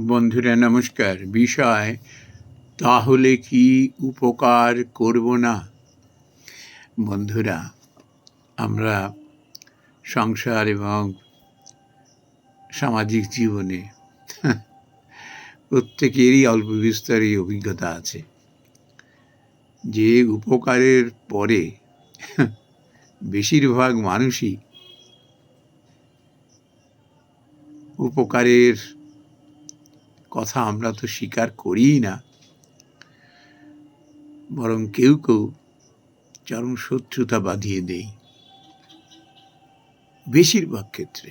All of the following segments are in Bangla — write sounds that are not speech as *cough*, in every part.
বন্ধুরা, নমস্কার। বিষয়, তাহলে কি উপকার করব না? বন্ধুরা, আমরা সংসার এবং সামাজিক জীবনে *laughs* প্রত্যেকেরই অল্প বিস্তরই অভিজ্ঞতা আছে। যে উপকারের পরে *laughs* বেশিরভাগ মানুষই উপকারের কথা আমরা তো স্বীকার করিই না। বরং কেউ কেউ চরম শত্রুতা বাঁধিয়ে দেই। বেশিরভাগ ক্ষেত্রে।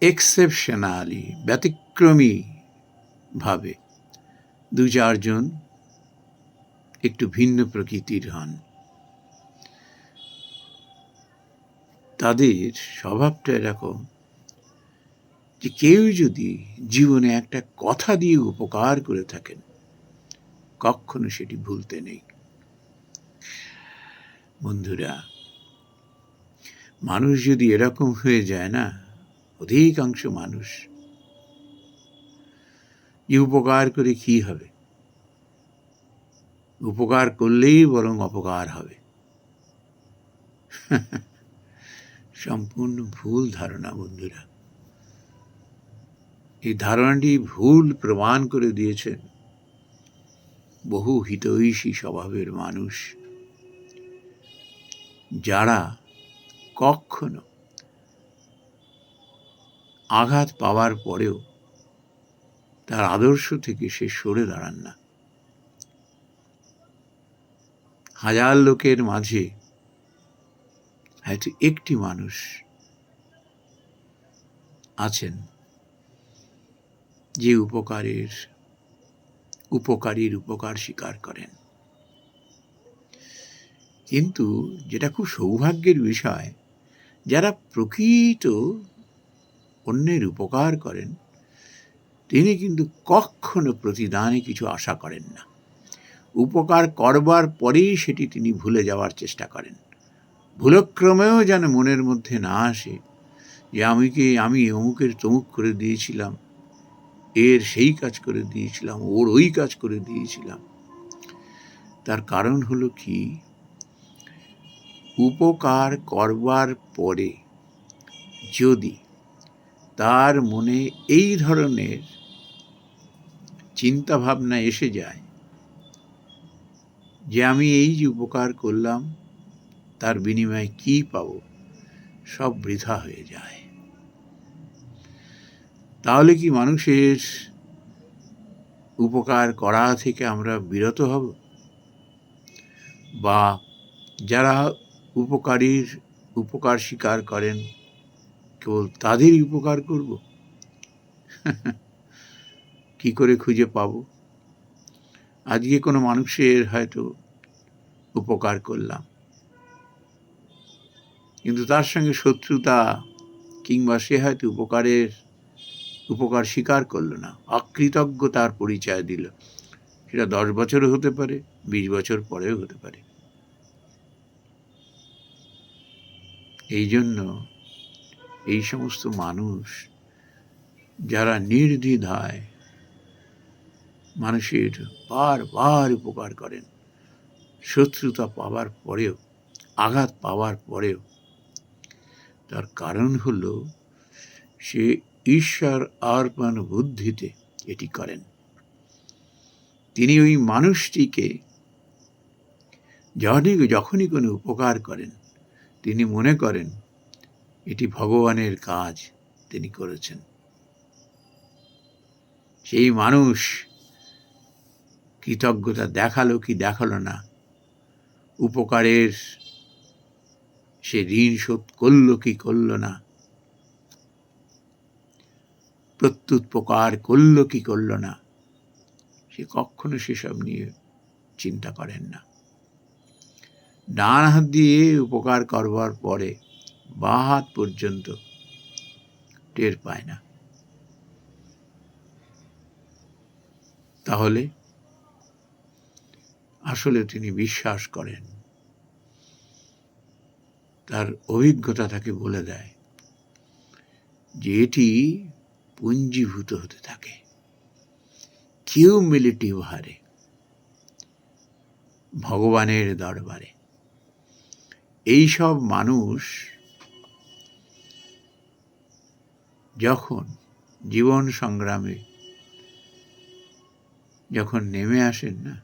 এক্সেপশনালি, ব্যতিক্রমী ভাবে দু চারজন একটু ভিন্ন প্রকৃতির হন। তাদের স্বভাবটা এরকম যে কেউ যদি জীবনে একটা কথা দিয়ে উপকার করে থাকেন, কখনো সেটি ভুলতে নেই। বন্ধুরা, মানুষ যদি এরকম হয়ে যায় না, অধিকাংশ মানুষ যে উপকার করে কি হবে? উপকার করলেই বরং অপকার হবে। *laughs* সম্পূর্ণ ভুল ধারণা বন্ধুরা। ধারণাটি ভুল প্রমাণ করে দিয়েছেন। বহু হিতৈষী স্বভাবের মানুষ। যারা কখনো আঘাত পাওয়ার পরেও তার আদর্শ থেকে সে সরে দাঁড়ান না। হাজার লোকের মাঝে হয়তো একটি মানুষ আছেন। যে উপকারের, উপকারীর উপকার স্বীকার করেন। কিন্তু যেটা খুব সৌভাগ্যের বিষয়, যারা প্রকৃত অন্যের উপকার করেন, তিনি কিন্তু কখনো প্রতিদানে কিছু আশা করেন না। উপকার করবার পরেই সেটি তিনি ভুলে যাওয়ার চেষ্টা করেন। ভুলক্রমেও যেন মনের মধ্যে না আসে যে, আমি কি, আমি অমুকের তমুক করে দিয়েছিলাম এর সেই কাজ করে দিয়েছিলাম, ওর ওই কাজ করে দিয়েছিলাম। তার কারণ হলো কি? উপকার করবার পরে যদি তার মনে এই ধরনের চিন্তা ভাবনা এসে যায় যে আমি এই যে উপকার করলাম, তার বিনিময়ে কি পাবো? সব বৃথা হয়ে যায়। তাহলে কি মানুষের উপকার করা থেকে আমরা বিরত হব? বা যারা উপকারীর উপকার স্বীকার করেন, কেবল তাদেরই উপকার করব? *laughs* কি করে খুঁজে পাব? আজকে কোনো মানুষের হয়তো উপকার করলাম। কিন্তু তার সঙ্গে শত্রুতা কিংবা সে হয়তো উপকারের উপকার স্বীকার করল না, অকৃতজ্ঞতার পরিচয় দিল। সেটা দশ বছরও হতে পারে, বিশ বছর পরেও হতে পারে। এই জন্য এই সমস্ত মানুষ যারা নির্দ্বিধায় মানুষের বারবার উপকার করেন, শত্রুতা পাওয়ার পরেও, আঘাত পাওয়ার পরেও, তার কারণ হলো সে ঈশ্বর অর্পণ বুদ্ধিতে এটি করেন। তিনি ওই মানুষটিকে যখনই যখনই কোনো উপকার করেন, তিনি মনে করেন এটি ভগবানের কাজ তিনি করেছেন। সেই মানুষ কৃতজ্ঞতা দেখাল কি দেখাল না, উপকারের সে ঋণ শোধ করল কি করল না প্রত্যুৎপকার করল কি করল না, সে কখনো সেসব নিয়ে চিন্তা করেন না। ডান হাত দিয়ে উপকার করবার পরে বা হাত পর্যন্ত টের পায় না। তাহলে আসলে তিনি বিশ্বাস করেন। তার অভিজ্ঞতা তাকে বলে দেয় যে এটি পুঞ্জীভূত হতে থাকে। কিউমিলিটিভ হারে ভগবানের দরবারে। এই সব মানুষ যখন জীবন সংগ্রামে যখন নেমে আসেন না,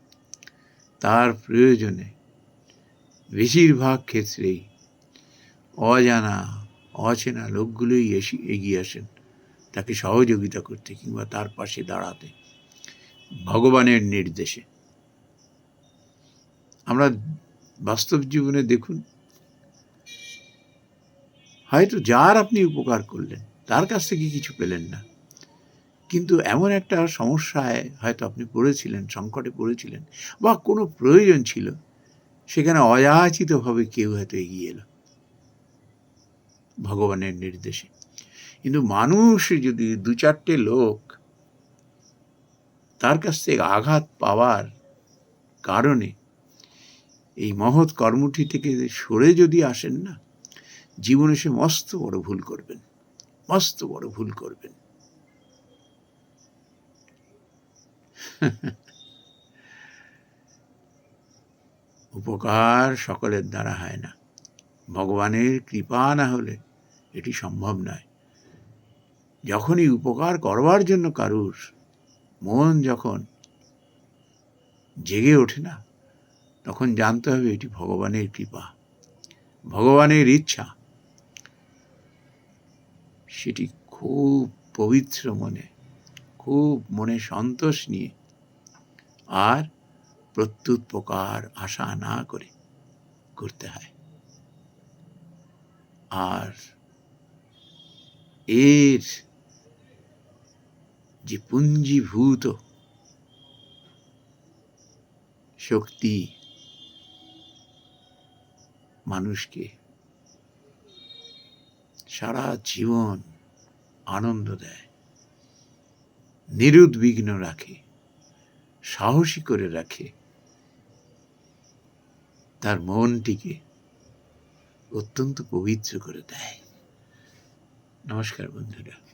তার প্রয়োজনে বেশিরভাগ ক্ষেত্রেই অজানা, অচেনা লোকগুলোই এসে এগিয়ে আসেন। তাকে সহযোগিতা করতে কিংবা তার পাশে দাঁড়াতে। ভগবানের নির্দেশে। আমরা বাস্তব জীবনে দেখুন, হয়তো যার আপনি উপকার করলেন, তার কাছ থেকে কিছু পেলেন না। কিন্তু এমন একটা সমস্যায় হয়তো আপনি পড়েছিলেন, সংকটে পড়েছিলেন, বা কোনো প্রয়োজন ছিল, সেখানে অযাচিতভাবে কেউ হয়তো এগিয়ে এলো। ভগবানের নির্দেশে। কিন্তু মানুষ যদি দু চারটে লোক তার কাছ থেকে আঘাত পাওয়ার কারণে এই মহৎ কর্মটি থেকে সরে যদি আসেন না, জীবনে সে মস্ত বড় ভুল করবেন, মস্ত বড় ভুল করবেন। *laughs* উপকার সকলের দ্বারা হয় না। ভগবানের কৃপা না হলে এটি সম্ভব নয়। যখনই উপকার করবার জন্য কারুর মন যখন জেগে ওঠে না, তখন জানতে হবে এটি ভগবানের কৃপা, ভগবানের ইচ্ছা। সেটি খুব পবিত্র মনে, খুব মনে সন্তোষ নিয়ে আর প্রত্যুত প্রকার আশা না করে করতে হয়। আর এর যে পুঞ্জীভূত শক্তি মানুষকে সারা জীবন আনন্দ দেয় নিরুদ্বিগ্ন রাখে, সাহসী করে রাখে, তার মনটিকে অত্যন্ত পবিত্র করে দেয়। নমস্কার বন্ধুরা।